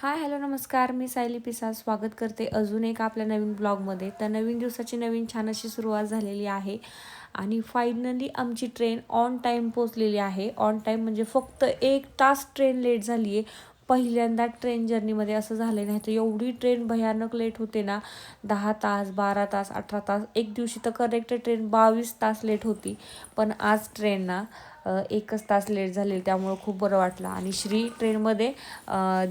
Hi hello नमस्कार. मी सायली पिसा स्वागत करते अजून एक आपल्या नवीन ब्लॉगमध्ये. तर नवीन दिवसाची नवीन छान अशी सुरुवात झालेली आहे आणि फायनली आमची ट्रेन ऑन टाईम पोचलेली आहे. ऑन टाईम म्हणजे फक्त एक तास ट्रेन लेट झाली आहे पहिल्यांदा ट्रेन जर्नीमध्ये असं झालं नाही तर एवढी ट्रेन भयानक लेट होते ना. दहा तास बारा तास अठरा तास एक दिवशी तर करेक्ट ट्रेन बावीस तास लेट होती. पण आज ट्रेन ना एकच तास लेट झालेली त्यामुळं खूप बरं वाटलं. आणि श्री ट्रेनमध्ये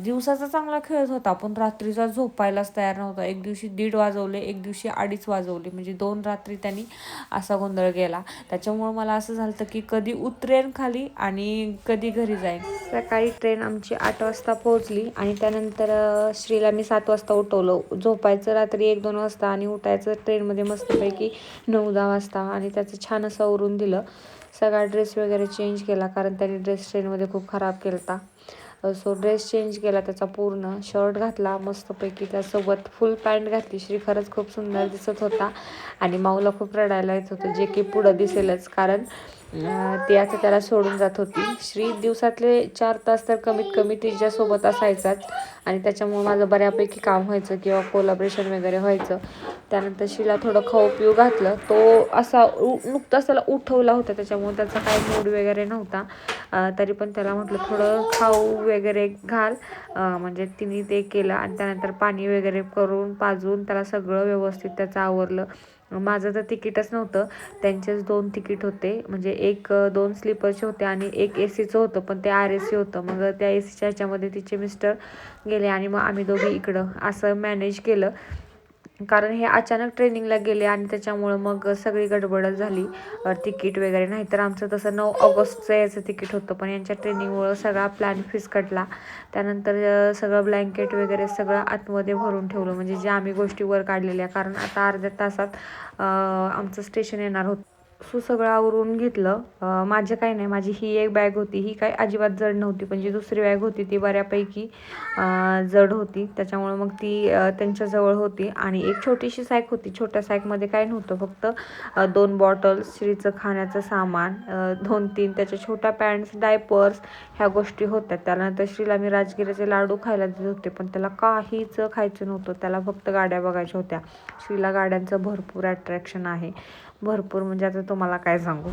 दिवसाचा चांगला खेळत होता पण रात्रीचा झोपायलाच तयार नव्हता. एक दिवशी दीड वाजवले एक दिवशी अडीच वाजवले म्हणजे दोन रात्री त्यांनी असा गोंधळ गेला. त्याच्यामुळं मला असं झालं की कधी उतरेन खाली आणि कधी घरी जाईन. सकाळी ट्रेन आमची आठ वाजता पोहोचली आणि त्यानंतर श्रीला मी सात वाजता उठवलं. झोपायचं रात्री एक दोन वाजता आणि उठायचं ट्रेनमध्ये मस्तपैकी नऊ दहा वाजता आणि त्याचं छान असं आवरून दिलं. सगळा ड्रेस वगैरे चेंज केला कारण त्याने ड्रेस ट्रेनमध्ये खूप खराब केला होता सो ड्रेस चेंज केला त्याचा पूर्ण शर्ट घातला मस्तपैकी त्यासोबत फुल पॅन्ट घातली. श्री खरंच खूप सुंदर दिसत होता. आणि माऊला खूप रडायला येत होतं जे की पुढं दिसेलच कारण ती आता त्याला सोडून जात होती. श्री दिवसातले चार तास तर कमीत कमी तिच्यासोबत असायचाच. आणि त्याच्यामुळे माझं बऱ्यापैकी काम व्हायचं किंवा कोलॅबरेशन वगैरे व्हायचं. त्यानंतर शिला थोडं खाऊ पिऊ घातलं. तो असा उ नुकताच त्याला उठवला होता. त्याच्यामुळे त्याचा काही मूड वगैरे नव्हता. तरी पण त्याला म्हटलं थोडं खाऊ वगैरे घाल. म्हणजे तिने ते केलं. आणि त्यानंतर पाणी वगैरे करून पाजून त्याला सगळं व्यवस्थित त्याचं आवरलं. माझं तर तिकीटच नव्हतं. त्यांचेच दोन तिकीट होते. म्हणजे एक दोन स्लीपरचे होते आणि एक ए सीचं होतं पण ते आर ए सी होतं. मग त्या ए सीच्या ह्याच्यामध्ये तिचे मिस्टर गेले आणि मग आम्ही दोघी इकडं असं मॅनेज केलं. कारण हे अचानक ट्रेनिंगला गेले आणि त्याच्यामुळं मग सगळी गडबडच झाली. तिकीट वगैरे नाही तर आमचं तसं नऊ ऑगस्टचं याचं तिकीट होतं. पण यांच्या ट्रेनिंगमुळं सगळा प्लॅन फिसकटला त्यानंतर सगळं ब्लँकेट वगैरे सगळं आतमध्ये भरून ठेवलं. म्हणजे जे आम्ही गोष्टी वर काढलेल्या. कारण आता अर्ध्या तासात आमचं स्टेशन येणार होतं. सो सगळं आवरून घेतलं. माझं काही नाही. माझी ही एक बॅग होती. ही काही अजिबात जड नव्हती पण जी दुसरी बॅग होती ती बऱ्यापैकी जड होती. त्याच्यामुळे मग ती त्यांच्याजवळ होती. आणि एक छोटीशी सॅक होती. छोट्या सॅकमध्ये काय नव्हतं. फक्त दोन बॉटल्स श्रीचं खाण्याचं सामान दोन तीन त्याच्या छोट्या पॅन्ट्स डायपर्स ह्या गोष्टी होत्या. त्यानंतर श्रीला मी राजगिराचे लाडू खायला देत होते पण त्याला काहीच खायचं नव्हतं. त्याला फक्त गाड्या बघायच्या होत्या. श्रीला गाड्यांचं भरपूर अट्रॅक्शन आहे. भरपूर म्हणजे आता तुम्हाला काय सांगू.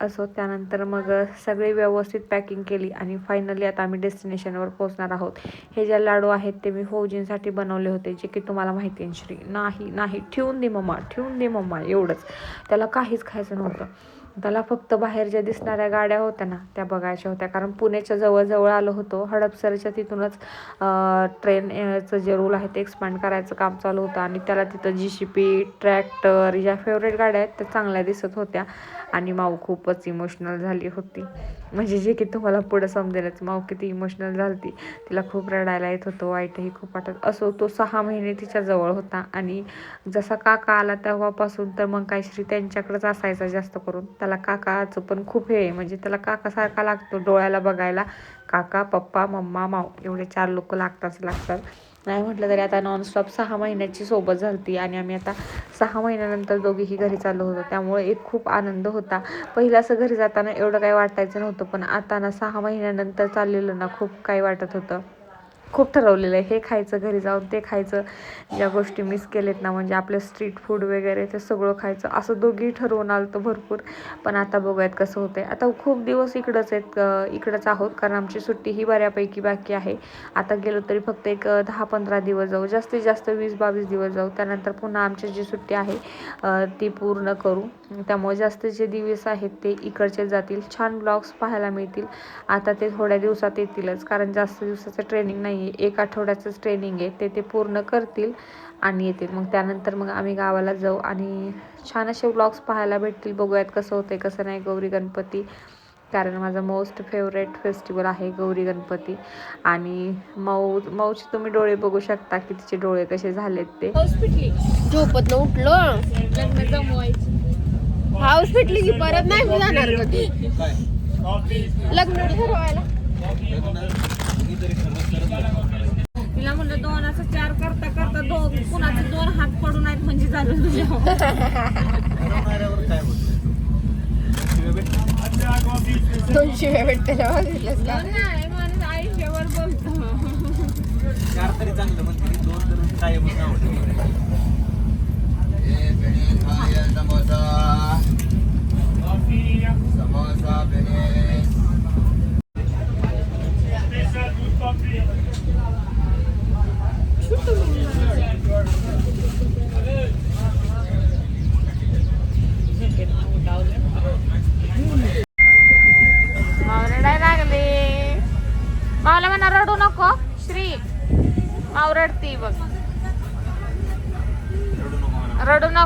असो त्यानंतर मग सगळी व्यवस्थित पॅकिंग केली आणि फायनली आता आम्ही डेस्टिनेशनवर पोहोचणार आहोत. हे ज्या लाडू आहेत ते मी फौजींसाठी बनवले होते जे की तुम्हाला माहिती आहे श्री नाही नाही ठेवून दे मम्मा ठेवून दे मम्मा एवढंच. त्याला काहीच खायचं नव्हतं. त्याला फक्त बाहेर ज्या दिसणाऱ्या गाड्या होत्या ना त्या बघायच्या होत्या. कारण पुण्याच्या जवळजवळ आलो होतो. हडपसरच्या तिथूनच ट्रेनचं जे रूल आहे ते एक्सपांड करायचं काम चालू होतं. आणि त्याला तिथं जी सी पी ट्रॅक्टर या फेवरेट गाड्या आहेत त्या चांगल्या दिसत होत्या. आणि माऊ खूपच इमोशनल झाली होती. म्हणजे जे की तुम्हाला पुढं समजेलच माऊ किती इमोशनल झाली तिला खूप रडायला येत होतं वाईटही खूप वाटत. असो तो सहा महिने तिच्याजवळ होता. आणि जसा काका आला तेव्हापासून तर मग काय श्री त्यांच्याकडेच असायचा जास्त करून. त्याला काकाचं पण खूप हे आहे. म्हणजे त्याला काकासारखा लागतो डोळ्याला बघायला. काका पप्पा मम्मा माऊ एवढे चार लोक लागताच लागतात. नाही म्हटलं तरी आता नॉनस्टॉप सहा महिन्याची सोबत झालती आणि आम्ही आता सहा महिन्यानंतर दोघीही घरी चाललो होतो. त्यामुळे एक खूप आनंद होता. पहिलं असं घरी जाताना एवढं काही वाटायचं नव्हतं पण आता ना सहा महिन्यानंतर चाललेलं ना खूप काही वाटत होतं. खूप ठरवलेलं आहे. हे खायचं घरी जाऊन ते खायचं. ज्या गोष्टी मिस केलेत ना म्हणजे आपलं स्ट्रीट फूड वगैरे ते सगळं खायचं. असं दोघी ठरवून आलं तर भरपूर. पण आता बघूयात कसं होतं आहे आता खूप दिवस इकडंच आहेत इकडंच आहोत. कारण आमची सुट्टी ही बऱ्यापैकी बाकी आहे. आता गेलो तरी फक्त एक दहा पंधरा दिवस जाऊ. जास्तीत जास्त वीस बावीस दिवस जाऊ. त्यानंतर पुन्हा आमची जी सुट्टी आहे ती पूर्ण करू. त्यामुळे जास्त जे दिवस आहेत ते इकडचे जातील. छान ब्लॉग्स पाहायला मिळतील. आता ते थोड्या दिवसात येतीलच. कारण जास्त दिवसाचं ट्रेनिंग नाही आहे एक आठवड्याचंच ट्रेनिंग आहे ते ते पूर्ण करतील आणि येतील. मग त्यानंतर मग आम्ही गावाला जाऊ आणि छान असे ब्लॉग्स पाहायला भेटतील. बघूयात कसं होतं आहे कसं नाही गौरी गणपती. कारण माझा मोस्ट फेवरेट फेस्टिवल आहे गौरी गणपती. आणि मऊ मऊचे तुम्ही डोळे बघू शकता की तिचे डोळे कसे झालेत ते. झोपत उठलं हॉस्पिटल हाऊस पेटली की परत नाही जाणार लग्न ठरवायला. तिला म्हणलं दोनाचं चार करता करता दोन कुणाचे दोन हात पडून आहेत म्हणजे झालं तुझ्या दोन शिव्या भेटते नाही माणूस आयुष्यावर बोलतो चांगलं म्हणते दोन तर समोसा म्हणा रडू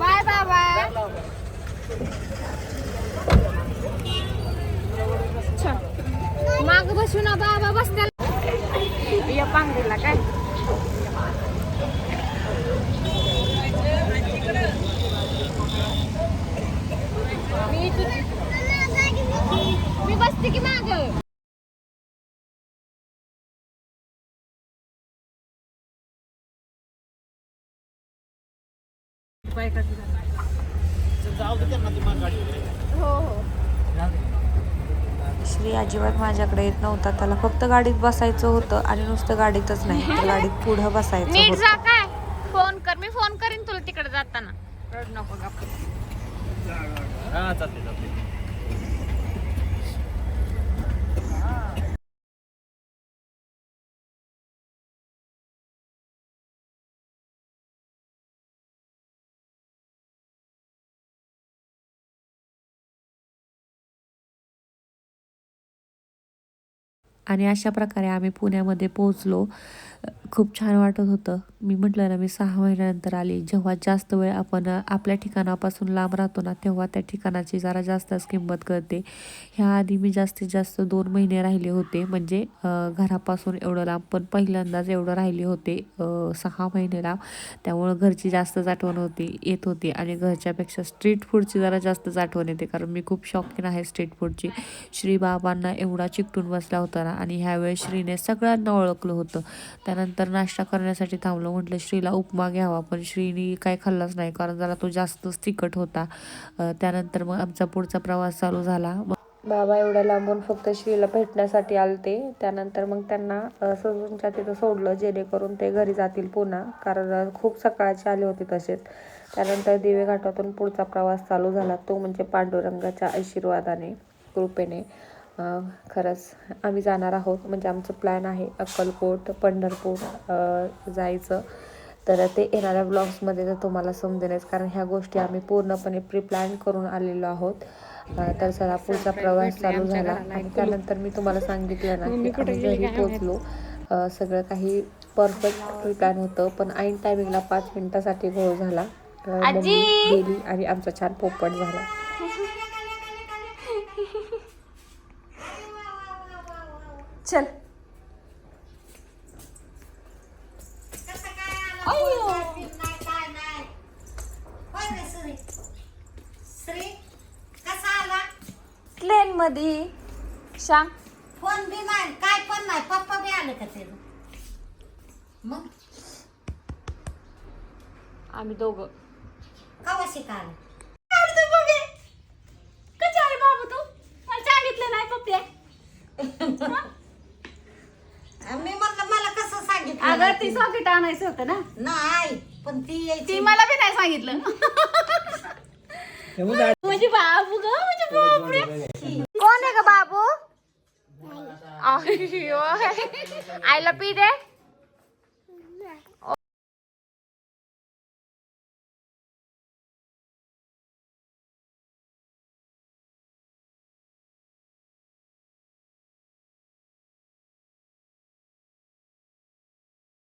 बाय बाय बाय माग बसू ना बाबा बसत्याला या पांगरीला काय मी तू- मी बसते की माग जाऊ दे त्यांना ती मग गाडी हो हो. श्री अजिबात माझ्याकडे येत नव्हता. त्याला फक्त गाडीत बसायचं होतं आणि नुसतं गाडीतच नाही. तर गाडीत पुढं बसायचं नीट होतं. जा काय? फोन कर. मी फोन करीन तुला तिकडे जाताना. रड नको गप्प. हा चालते चालते आणि अशा प्रकारे आम्ही पुण्यामध्ये पोहोचलो. खूप छान वाटत होतं. मी म्हटलं ना मी सहा महिन्यानंतर आली. जेव्हा जास्त वेळ आपण आपल्या ठिकाणापासून लांब राहतो ना तेव्हा त्या ठिकाणाची जरा जास्तच किंमत कळते. ह्या आधी मी जास्तीत जास्त दोन महिने राहिले होते. म्हणजे घरापासून एवढं लांब पण पहिल्यांदाच एवढं राहिले होते सहा महिने लांब. त्यामुळं घरची जास्तच आठवण होती येत होती आणि घरच्यापेक्षा स्ट्रीट फूडची जरा जास्तच आठवण येते. कारण मी खूप शौकीन आहे स्ट्रीट फूडची. श्री बाबांना एवढा चिकटून बसला होता ना आणि ह्यावेळेस श्रीने सगळ्यांना ओळखलं होतं. त्यानंतर नाश्ता करण्यासाठी थांबलो. म्हटलं श्रीला उपमा घ्यावा. पण श्रीनी काय खाल्लाच नाही कारण जरा तो जास्तच तिखट होता. त्यानंतर मग आमचा पुढचा प्रवास चालू झाला. बाबा एवढ्या लांबून फक्त श्रीला भेटण्यासाठी आलते. त्यानंतर मग त्यांना सजूनच्या तिथं सोडलं जेणेकरून ते घरी जातील पुन्हा कारण खूप सकाळचे आले होते तसेच. त्यानंतर दिवे घाटातून पुढचा प्रवास चालू झाला. तो म्हणजे पांडुरंगाच्या आशीर्वादाने कृपेने. खरंच आम्ही जाणार आहोत. म्हणजे आमचं प्लॅन आहे अक्कलकोट पंढरपूर जायचं. तर ते येणाऱ्या ब्लॉग्समध्ये तर तुम्हाला समजेलच कारण ह्या गोष्टी आम्ही पूर्णपणे प्री प्लॅन करून आलेलो आहोत. तर चला पुढचा प्रवास चालू झाला. आणि त्यानंतर मी तुम्हाला सांगितलं ना की आम्ही घरी पोचलो सगळं काही परफेक्ट प्लॅन होतं पण ऐन टायमिंगला पाच मिनिटासाठी घोळ झाला. गेली आणि आमचा छान पोपट झाला. चल. श्री कसा आला प्लेन मध्ये सांग. फोन बी नाही काय पण नाही पप्पा बी आले का ते मग आम्ही दोघं. कवा शिकाले कधी आले बाबू तू? मला सांगितलं नाही पप्प्या मी म्हणलं मला कसं सांगितलं अगं ती सॉकेट आणायचं होतं ना? नाही पण ती यायची. ती मला बी नाही सांगितलं. म्हणजे बाबू ग म्हणजे बापरे. कोण आहे ग बाबू? आईला पी दे.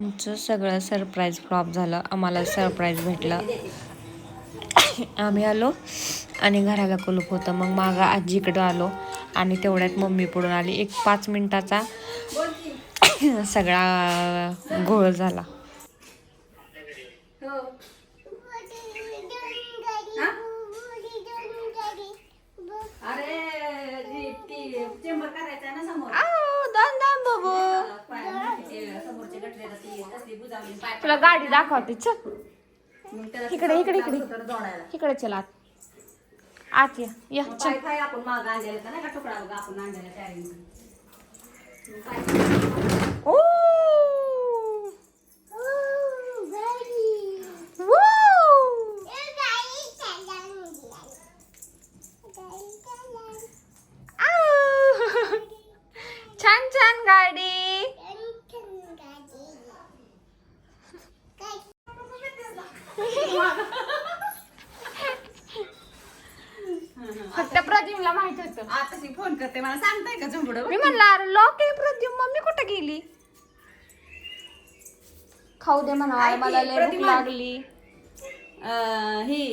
आमचं सगळं सरप्राईज फ्लॉप झालं. आम्हाला सरप्राईज भेटलं. आम्ही आलो आणि घराला कुलूप होतं. मग मागं आजीकडं आलो आणि तेवढ्यात मम्मी पडून आली. एक पाच मिनिटाचा सगळा घोळ झाला. तुला गाडी दाखवते चल. इकडे इकडे इकडे. इकडे चल आत. आत या या चल. ओ Woo! आऊ! छान छान गाडी फक्त प्रद्युमला माहीत होतं आता फोन करते? मला सांगताय का झुंबड? मी म्हणलं अरे लॉक आहे प्रद्युम मम्मी कुठे गेली? खाऊ दे म्हणा ऐक की, मला लय भूक प्रतिमा. लागली. ही.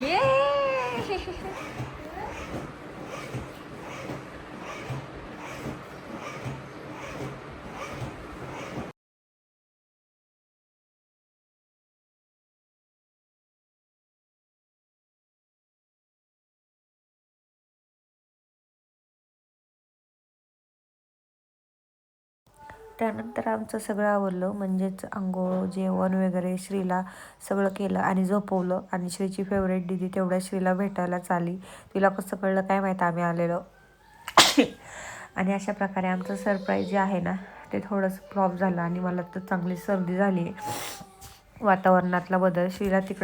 ये. त्यानंतर आमचं सगळं आवरलं. म्हणजेच आंघोळ जेवण वगैरे श्रीला सगळं केलं आणि झोपवलं. आणि श्रीची फेवरेट दिदी तेवढ्या श्रीला भेटायलाच आली. तिला कसं कळलं काय माहीत आम्ही आलेलो. आणि अशा प्रकारे आमचं सरप्राईज जे आहे ना ते थोडंसं फ्लॉप झालं आणि मला तर चांगली सर्दी झाली वातावरणातला बदल. श्रीला तिकडं